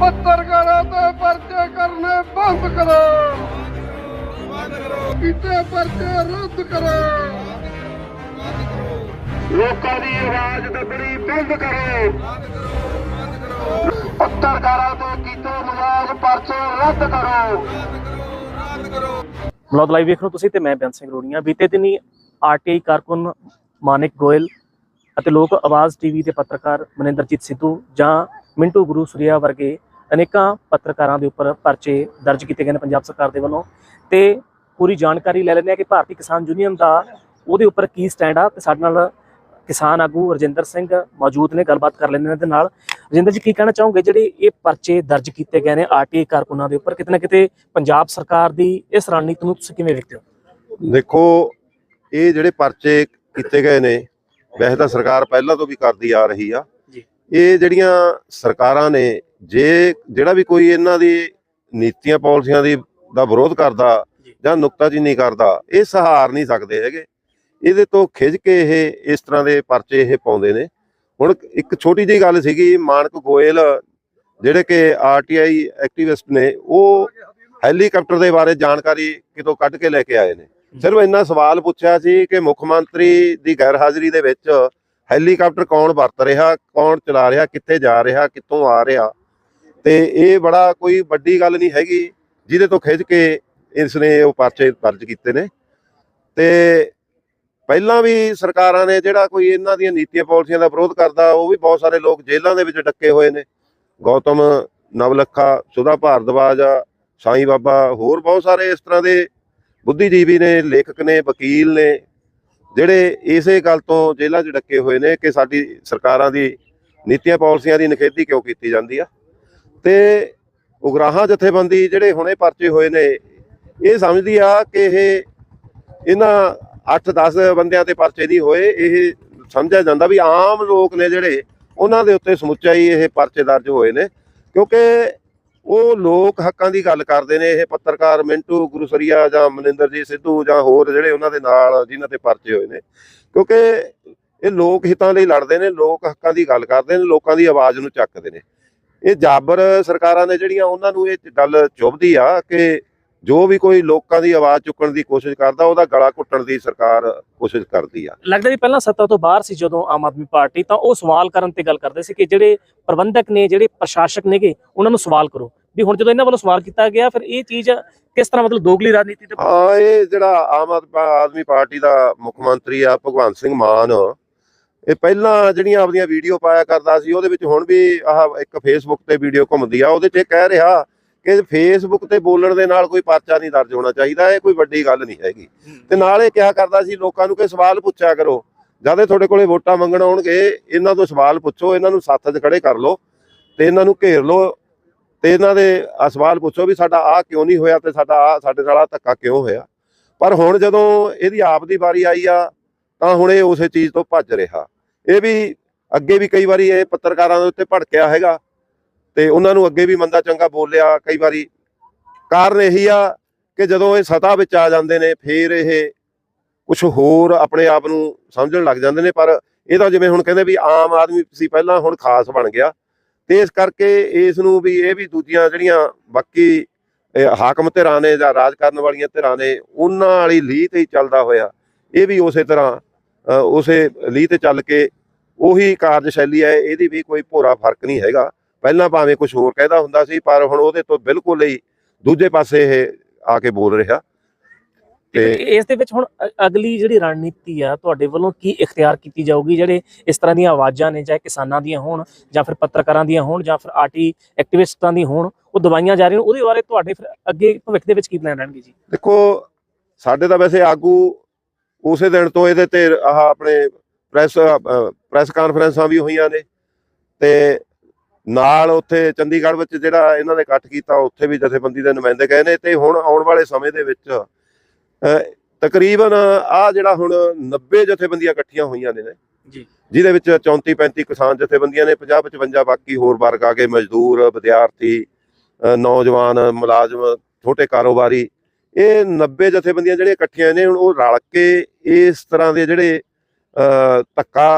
ਪੱਤਰਕਾਰਾਂ ਤੇ ਪਰਚੇ ਕਰਨੇ ਬੰਦ ਕਰੋ। ਕੀਤੇ ਪਰਚੇ ਰੱਦ ਕਰੋ। ਲੋਕਾਂ ਦੀ ਆਵਾਜ਼ ਦੱਬਣੀ ਬੰਦ ਕਰੋ। ਪੱਤਰਕਾਰਾਂ ਤੇ ਕੀਤੇ ਨਜਾਇਜ਼ ਪਰਚੇ ਰੱਦ ਕਰੋ। ਬਲੌਗ ਲਾਈਵ ਵੇਖ ਰਹੇ ਹੋ ਤੁਸੀਂ ਤੇ ਮੈਂ ਬੇਅੰਤ ਸਿੰਘ ਰੋੜੀਆਂ। ਬੀਤੇ ਦਿਨੀ ਆਰਟੀਆਈ ਕਾਰਕੁਨ ਮਾਨਿਕ ਗੋਇਲ ਅਤੇ ਲੋਕ ਆਵਾਜ਼ ਟੀਵੀ ਦੇ ਪੱਤਰਕਾਰ ਮਨਿੰਦਰਜੀਤ ਸਿੱਧੂ ਜਾਂ ਮਿੰਟੂ ਗੁਰੂ ਸੁਰਿਆ ਵਰਗੇ ਅਨੇਕਾਂ ਪੱਤਰਕਾਰਾਂ ਦੇ ਉੱਪਰ ਪਰਚੇ ਦਰਜ ਕੀਤੇ ਗਏ ਨੇ ਪੰਜਾਬ ਸਰਕਾਰ ਦੇ ਵੱਲੋਂ ਤੇ ਪੂਰੀ ਜਾਣਕਾਰੀ ਲੈ ਲੈਂਦੇ ਆ ਕਿ ਭਾਰਤੀ ਕਿਸਾਨ ਯੂਨੀਅਨ ਦਾ ਉਹਦੇ ਉੱਪਰ ਕੀ ਸਟੈਂਡ ਆ ਤੇ ਸਾਡੇ ਨਾਲ ਕਿਸਾਨ ਆਗੂ ਰਜਿੰਦਰ ਸਿੰਘ ਮੌਜੂਦ ਨੇ, ਗੱਲਬਾਤ ਕਰ ਲੈਂਦੇ ਨੇ ਦੇ ਨਾਲ। ਰਜਿੰਦਰ ਜੀ, ਕੀ ਕਹਿਣਾ ਚਾਹੋਗੇ? ਜਿਹੜੇ ਇਹ ਪਰਚੇ ਦਰਜ ਕੀਤੇ ਗਏ ਨੇ ਆਰਟੀਆਈ ਕਾਰਕੁਨਾਂ ਦੇ ਉੱਪਰ, ਕਿਤੇ ਨਾ ਕਿਤੇ ਪੰਜਾਬ ਸਰਕਾਰ ਦੀ ਇਸ ਰਣਨੀਤੀ ਨੂੰ ਤੁਸੀਂ ਕਿਵੇਂ ਵੇਖਦੇ ਹੋ? ਦੇਖੋ, ਇਹ ਜਿਹੜੇ ਪਰਚੇ ਕੀਤੇ ਗਏ ਨੇ, ਵੈਸੇ ਤਾਂ ਸਰਕਾਰ ਪਹਿਲਾਂ ਤੋਂ ਵੀ ਕਰਦੀ ਆ ਰਹੀ ਆ। ਇਹ ਜਿਹੜੀਆਂ ਸਰਕਾਰਾਂ ਨੇ ਜੇ ਜਿਹੜਾ ਵੀ ਕੋਈ ਇਹਨਾਂ ਦੀ ਨੀਤੀਆਂ ਪਾਲਿਸੀਆਂ ਦੀ ਦਾ ਵਿਰੋਧ ਕਰਦਾ ਜੀ। ਨੁਕਤਾਚੀਨੀ ਕਰਦਾ ਇਹ ਸਹਾਰ ਨਹੀਂ ਸਕਦੇ ਹੈਗੇ। ਇਹਦੇ ਤੋਂ ਖਿੱਚ ਕੇ ਇਹ ਇਸ ਤਰ੍ਹਾਂ ਦੇ ਪਰਚੇ ਇਹ ਪਾਉਂਦੇ ਨੇ। ਹੁਣ ਇੱਕ ਛੋਟੀ ਜਿਹੀ ਗੱਲ ਸੀਗੀ ਮਾਨਕ ਗੋਇਲ ਜਿਹੜੇ ਕਿ ਆਰਟੀਆਈ ਐਕਟਿਵਿਸਟ ਨੇ ਉਹ ਹੈਲੀਕਾਪਟਰ ਦੇ ਬਾਰੇ ਜਾਣਕਾਰੀ ਕਿਤੋਂ ਕੱਢ ਕੇ ਲੈ ਕੇ ਆਏ ਨੇ। ਸਿਰਫ ਇੰਨਾ ਸਵਾਲ ਪੁੱਛਿਆ ਸੀ ਕਿ ਮੁੱਖ ਮੰਤਰੀ ਦੀ ਗੈਰ ਹਾਜ਼ਰੀ ਦੇ ਵਿੱਚ ਹੈਲੀਕਾਪਟਰ ਕੌਣ ਵਰਤ ਰਿਹਾ, ਕੌਣ ਚਲਾ ਰਿਹਾ, ਕਿੱਥੇ ਜਾ ਰਿਹਾ, ਕਿੱਥੋਂ ਆ ਰਿਹਾ। ਤੇ ਇਹ ਬੜਾ ਕੋਈ ਵੱਡੀ ਗੱਲ ਨਹੀਂ ਹੈਗੀ, ਜਿਹਦੇ ਤੋਂ ਖਿੱਚ ਕੇ ਇਸ ਨੇ ਉਹ ਪਰਚੇ ਦਰਜ ਕੀਤੇ ਨੇ। ਤੇ ਪਹਿਲਾਂ ਵੀ ਸਰਕਾਰਾਂ ਨੇ ਜਿਹੜਾ ਕੋਈ ਇਹਨਾਂ ਦੀਆਂ ਨੀਤੀਆਂ ਪਾਲਿਸੀਆਂ ਦਾ ਵਿਰੋਧ ਕਰਦਾ, ਉਹ ਵੀ ਬਹੁਤ ਸਾਰੇ ਲੋਕ ਜੇਲ੍ਹਾਂ ਦੇ ਵਿੱਚ ਡੱਕੇ ਹੋਏ ਨੇ। ਗੌਤਮ ਨਵਲੱਖਾ, ਸੁਧਾ ਭਾਰਦਵਾਜ, ਸਾਈਂ ਬਾਬਾ, ਹੋਰ ਬਹੁਤ ਸਾਰੇ ਇਸ ਤਰ੍ਹਾਂ ਦੇ ਬੁੱਧੀਜੀਵੀ ਨੇ, ਲੇਖਕ ਨੇ, ਵਕੀਲ ਨੇ ਜਿਹੜੇ ਇਸੇ ਗੱਲ ਤੋਂ ਜੇਲ੍ਹਾਂ 'ਚ ਡੱਕੇ ਹੋਏ ਨੇ ਕਿ ਸਾਡੀ ਸਰਕਾਰਾਂ ਦੀ ਨੀਤੀਆਂ, ਪਾਲਿਸੀਆਂ ਦੀ ਨਿਖੇਧੀ ਕਿਉਂ ਕੀਤੀ ਜਾਂਦੀ ਆ? ਤੇ ਉਗਰਾਹਾਂ ਜਥੇਬੰਦੀ ਜਿਹੜੇ ਹੁਣੇ ਪਰਚੇ ਹੋਏ ਨੇ, ਇਹ ਸਮਝਦੀ ਆ ਕਿ ਇਹ ਇਹਨਾਂ 8-10 ਬੰਦਿਆਂ ਤੇ ਪਰਚੇ ਨਹੀਂ ਹੋਏ। ਇਹ ਸਮਝਿਆ ਜਾਂਦਾ ਵੀ ਆਮ ਲੋਕ ਨੇ ਜਿਹੜੇ, ਉਹਨਾਂ ਦੇ ਉੱਤੇ ਸਮੁੱਚਾ ਹੀ ਇਹ ਪਰਚੇ ਦਰਜ ਹੋਏ ਨੇ। ਕਿਉਂਕਿ ਉਹ ਲੋਕ ਹੱਕਾਂ ਦੀ ਗੱਲ ਕਰਦੇ ਨੇ, ਇਹ ਪੱਤਰਕਾਰ ਮਿੰਟੂ ਗੁਰੂਸਰੀਆ ਜਾਂ ਮਨਿੰਦਰਜੀਤ ਸਿੱਧੂ ਜਾਂ ਹੋਰ ਜਿਹੜੇ ਉਹਨਾਂ ਦੇ ਨਾਲ ਜਿਨ੍ਹਾਂ ਤੇ ਪਰਚੇ ਹੋਏ ਨੇ, ਕਿਉਂਕਿ ਇਹ ਲੋਕ ਹਿੱਤਾਂ ਲਈ ਲੜਦੇ ਨੇ, ਲੋਕ ਹੱਕਾਂ ਦੀ ਗੱਲ ਕਰਦੇ ਨੇ, ਲੋਕਾਂ ਦੀ ਆਵਾਜ਼ ਨੂੰ ਚੱਕਦੇ ਨੇ। ਇਹ ਜਾਬਰ ਸਰਕਾਰਾਂ ਨੇ ਜਿਹੜੀਆਂ, ਉਹਨਾਂ ਨੂੰ ਇਹ ਗੱਲ ਚੁੱਭਦੀ ਆ ਕਿ ਜੋ ਵੀ ਕੋਈ ਲੋਕਾਂ ਦੀ ਆਵਾਜ਼ ਚੁੱਕਣ ਦੀ ਕੋਸ਼ਿਸ਼ ਕਰਦਾ ਉਹਦਾ ਗਲਾ ਘੁੱਟਣ ਦੀ ਸਰਕਾਰ ਕੋਸ਼ਿਸ਼ ਕਰਦੀ ਆ। ਲੱਗਦਾ ਵੀ ਪਹਿਲਾਂ ਸੱਤਾ ਤੋਂ ਬਾਹਰ ਸੀ ਜਦੋਂ ਆਮ ਆਦਮੀ ਪਾਰਟੀ ਤਾਂ ਉਹ ਸਵਾਲ ਕਰਨ ਤੇ ਗੱਲ ਕਰਦੇ ਸੀ ਕਿ ਜਿਹੜੇ ਪ੍ਰਬੰਧਕ ਨੇ ਜਿਹੜੇ ਪ੍ਰਸ਼ਾਸਕ ਨੇਗੇ ਉਹਨਾਂ ਨੂੰ ਸਵਾਲ ਕਰੋ। ਵੀ ਹੁਣ ਜਦੋਂ ਇਹਨਾਂ ਵੱਲੋਂ ਸਵਾਲ ਕੀਤਾ ਗਿਆ ਫਿਰ ਇਹ ਚੀਜ਼ ਕਿਸ ਤਰ੍ਹਾਂ ਮਤਲਬ ਦੋਗਲੀ ਰਾਜਨੀਤੀ ਤੇ ਹਾਂ ਇਹ ਜਿਹੜਾ ਆਮ ਆਦ- ਆਦਮੀ ਪਾਰਟੀ ਦਾ ਮੁੱਖ ਮੰਤਰੀ ਆ ਭਗਵੰਤ ਸਿੰਘ ਮਾਨ ਇਹ ਪਹਿਲਾਂ ਜਿਹੜੀਆਂ ਆਪਣੀਆਂ ਵੀਡੀਓ ਪਾਇਆ ਕਰਦਾ ਸੀ ਉਹਦੇ ਵਿੱਚ ਹੁਣ ਵੀ ਆਹ ਇੱਕ ਫੇਸਬੁੱਕ ਤੇ ਵੀਡੀਓ ਘੁੰਮਦੀ ਆ ਉਹਦੇ 'ਚ ਇਹ ਕਹਿ ਰਿਹਾ ਕਿ ਫੇਸਬੁੱਕ ਤੇ ਬੋਲਣ ਦੇ ਨਾਲ ਕੋਈ ਪਰਚਾ ਨਹੀਂ ਦਰਜ ਹੋਣਾ ਚਾਹੀਦਾ, ਇਹ ਕੋਈ ਵੱਡੀ ਗੱਲ ਨਹੀਂ ਹੈਗੀ। ਤੇ ਨਾਲ ਇਹ ਕਿਹਾ ਕਰਦਾ ਸੀ ਲੋਕਾਂ ਨੂੰ ਕਿ ਸਵਾਲ ਪੁੱਛਿਆ ਕਰੋ, ਜਦ ਤੁਹਾਡੇ ਕੋਲੇ ਵੋਟਾਂ ਮੰਗਣ ਆਉਣਗੇ, ਇਹਨਾਂ ਤੋਂ ਸਵਾਲ ਪੁੱਛੋ, ਇਹਨਾਂ ਨੂੰ ਸੱਥ 'ਚ ਖੜੇ ਕਰ ਲਓ, ਤੇ ਇਹਨਾਂ ਨੂੰ ਘੇਰ ਲਓ, ਤੇ ਇਹਨਾਂ ਦੇ ਸਵਾਲ ਪੁੱਛੋ ਵੀ ਸਾਡਾ ਆ ਕਿਉਂ ਨਹੀਂ ਹੋਇਆ ਤੇ ਸਾਡਾ ਆ ਸਾਡੇ ਨਾਲ ਆਹ ਧੱਕਾ ਕਿਉਂ ਹੋਇਆ। ਪਰ ਹੁਣ ਜਦੋਂ ਇਹਦੀ ਆਪ ਦੀ ਵਾਰੀ ਆਈ ਆ, ਤਾਂ ਹੁਣ ਇਹ ਉਸੇ ਚੀਜ਼ ਤੋਂ ਭੱਜ ਰਿਹਾ। ਇਹ ਵੀ ਅੱਗੇ ਵੀ ਕਈ ਵਾਰੀ ਇਹ ਪੱਤਰਕਾਰਾਂ ਦੇ ਉੱਤੇ ਭੜਕਿਆ ਹੈਗਾ ਤੇ ਉਹਨਾਂ ਨੂੰ ਅੱਗੇ ਵੀ ਮੰਦਾ ਚੰਗਾ ਬੋਲਿਆ। ਕਈ ਵਾਰੀ ਕਾਰਨ ਇਹੀ ਆ ਕਿ ਜਦੋਂ ਇਹ ਸਤਾ ਵਿੱਚ ਆ ਜਾਂਦੇ ਨੇ, ਫੇਰ ਇਹ ਕੁਝ ਹੋਰ ਆਪਣੇ ਆਪ ਨੂੰ ਸਮਝਣ ਲੱਗ ਜਾਂਦੇ ਨੇ। ਪਰ ਇਹ ਤਾਂ ਜਿਵੇਂ ਹੁਣ ਕਹਿੰਦੇ ਵੀ ਆਮ ਆਦਮੀ ਸੀ, ਪਹਿਲਾਂ ਹੁਣ ਖਾਸ ਬਣ ਗਿਆ। ਤੇ ਇਸ ਕਰਕੇ ਇਸ ਨੂੰ ਵੀ ਇਹ ਵੀ ਦੂਜੀਆਂ ਜਿਹੜੀਆਂ ਬਾਕੀ ਹਾਕਮ ਧਿਰਾਂ ਨੇ ਜਾਂ ਰਾਜ ਕਰਨ ਵਾਲੀਆਂ ਧਿਰਾਂ ਨੇ, ਉਹਨਾਂ ਵਾਲੀ ਲੀਹ ਤੇ ਹੀ ਚੱਲਦਾ ਹੋਇਆ। ਇਹ ਵੀ ਉਸੇ ਤਰ੍ਹਾਂ ਉਸੇ ਲੀਹ ਤੇ ਚੱਲ ਕੇ ਉਹੀ ਕਾਰਜਸ਼ੈਲੀ ਹੈ, ਇਹਦੀ ਵੀ ਕੋਈ ਭੋਰਾ ਫ਼ਰਕ ਨਹੀਂ ਹੈਗਾ। ਪਹਿਲਾਂ ਭਾਵੇਂ ਕੁਝ ਹੋਰ ਕਹਿਦਾ ਹੁੰਦਾ ਸੀ ਪਰ ਹੁਣ ਉਹਦੇ ਤੋਂ ਬਿਲਕੁਲ ਹੀ ਦੂਜੇ ਪਾਸੇ ਇਹ ਆ ਕੇ ਬੋਲ ਰਿਹਾ। ਤੇ ਇਸ ਦੇ ਵਿੱਚ ਹੁਣ ਅਗਲੀ ਜਿਹੜੀ ਰਣਨੀਤੀ ਆ ਤੁਹਾਡੇ ਵੱਲੋਂ ਕੀ ਇਖਤਿਆਰ ਕੀਤੀ ਜਾਊਗੀ? ਜਿਹੜੇ ਇਸ ਤਰ੍ਹਾਂ ਦੀਆਂ ਆਵਾਜ਼ਾਂ ਨੇ ਚਾਹੇ ਕਿਸਾਨਾਂ ਦੀਆਂ ਹੋਣ ਜਾਂ ਫਿਰ ਪੱਤਰਕਾਰਾਂ ਦੀਆਂ ਹੋਣ ਜਾਂ ਫਿਰ ਆਰਟੀ ਐਕਟਿਵਿਸਟਾਂ ਦੀ ਹੋਣ ਉਹ ਦਵਾਈਆਂ ਜਾ ਰਹੀਆਂ ਉਹਦੇ ਬਾਰੇ ਤੁਹਾਡੇ ਫਿਰ ਅੱਗੇ ਭਵਿੱਖ ਦੇ ਵਿੱਚ ਕੀ ਪਲਾਨ ਰਹਿਣਗੇ ਜੀ? ਦੇਖੋ ਸਾਡੇ ਤਾਂ ਵੈਸੇ ਆਗੂ ਉਸੇ ਦਿਨ ਤੋਂ ਇਹਦੇ ਤੇ ਆਹ ਆਪਣੇ ਪ੍ਰੈਸ ਪ੍ਰੈਸ ਕਾਨਫਰੰਸਾਂ ਵੀ ਹੋਈਆਂ ਨੇ। ਤੇ ਨਾਲ ਉੱਥੇ ਚੰਡੀਗੜ੍ਹ ਵਿੱਚ ਜਿਹੜਾ ਇਹਨਾਂ ਨੇ ਇਕੱਠ ਕੀਤਾ ਉੱਥੇ ਵੀ ਜਥੇਬੰਦੀ ਦੇ ਨੁਮਾਇੰਦੇ ਗਏ ਨੇ ਤੇ ਹੁਣ ਆਉਣ ਵਾਲੇ ਸਮੇਂ ਦੇ ਵਿੱਚ ਤਕਰੀਬਨ ਆ ਜਿਹੜਾ ਹੁਣ 90 ਜਥੇਬੰਦੀਆਂ ਇਕੱਠੀਆਂ ਹੋਈਆਂ ਨੇ ਜੀ। ਜਿਹਦੇ ਵਿੱਚ 34 35 ਕਿਸਾਨ ਜਥੇਬੰਦੀਆਂ ਨੇ 50 55 ਬਾਕੀ ਹੋਰ ਵਰਗ ਆ ਗਏ ਮਜ਼ਦੂਰ ਵਿਦਿਆਰਥੀ ਨੌਜਵਾਨ ਮੁਲਾਜ਼ਮ ਛੋਟੇ ਕਾਰੋਬਾਰੀ। ਇਹ 90 ਜਥੇਬੰਦੀਆਂ ਜਿਹੜੀਆਂ ਇਕੱਠੀਆਂ ਨੇ ਹੁਣ ਉਹ ਰਲ ਕੇ ਇਸ ਤਰ੍ਹਾਂ ਦੇ ਜਿਹੜੇ ਧੱਕਾ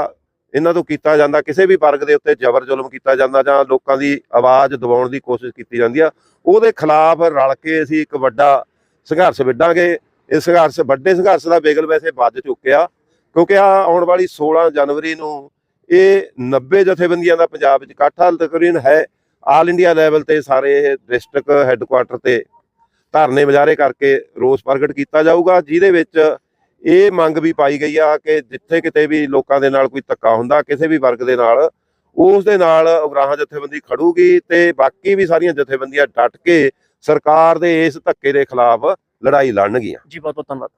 ਇਹਨਾਂ ਤੋਂ ਕੀਤਾ ਜਾਂਦਾ, ਕਿਸੇ ਵੀ ਵਰਗ ਦੇ ਉੱਤੇ ਜ਼ਬਰ ਜ਼ੁਲਮ ਕੀਤਾ ਜਾਂਦਾ ਜਾਂ ਲੋਕਾਂ ਦੀ ਆਵਾਜ਼ ਦਬਾਉਣ ਦੀ ਕੋਸ਼ਿਸ਼ ਕੀਤੀ ਜਾਂਦੀ ਆ, ਉਹਦੇ ਖਿਲਾਫ ਰਲ ਕੇ ਅਸੀਂ ਇੱਕ ਵੱਡਾ ਸੰਘਰਸ਼ ਵਿੱਢਾਂਗੇ। ਇਹ ਸੰਘਰਸ਼, ਵੱਡੇ ਸੰਘਰਸ਼ ਦਾ ਬੇਗਲ ਵੈਸੇ ਵੱਜ ਚੁੱਕਿਆ, ਕਿਉਂਕਿ ਆ ਆਉਣ ਵਾਲੀ 16 ਜਨਵਰੀ ਨੂੰ ਇਹ 90 ਜਥੇਬੰਦੀਆਂ ਦਾ ਪੰਜਾਬ ਵਿੱਚ ਇਕੱਠ ਹਾਲ ਹੈ। ਆਲ ਇੰਡੀਆ ਲੈਵਲ ਤੇ ਸਾਰੇ ਇਹ ਡਿਸਟ੍ਰਿਕਟ ਹੈੱਡਕੁਆਟਰ ਤੇ ਧਰਨੇ ਮੁਜ਼ਾਹਰੇ ਕਰਕੇ ਰੋਸ ਪ੍ਰਗਟ ਕੀਤਾ ਜਾਊਗਾ, ਜਿਹਦੇ ਵਿੱਚ ਇਹ ਮੰਗ ਵੀ ਪਾਈ ਗਈ ਆ ਕਿ ਜਿੱਥੇ ਕਿਤੇ ਵੀ ਲੋਕਾਂ ਦੇ ਨਾਲ ਕੋਈ ਧੱਕਾ ਹੁੰਦਾ, ਕਿਸੇ ਵੀ ਵਰਗ ਦੇ ਨਾਲ, ਉਸ ਦੇ ਨਾਲ ਉਗਰਾਹਾਂ ਜਥੇਬੰਦੀ ਖੜੂਗੀ ਤੇ ਬਾਕੀ ਵੀ ਸਾਰੀਆਂ ਜਥੇਬੰਦੀਆਂ ਡਟ ਕੇ ਸਰਕਾਰ ਦੇ ਇਸ ਧੱਕੇ ਦੇ ਖਿਲਾਫ ਲੜਾਈ ਲੜਨਗੀਆਂ। ਜੀ ਬਹੁਤ ਬਹੁਤ ਧੰਨਵਾਦ।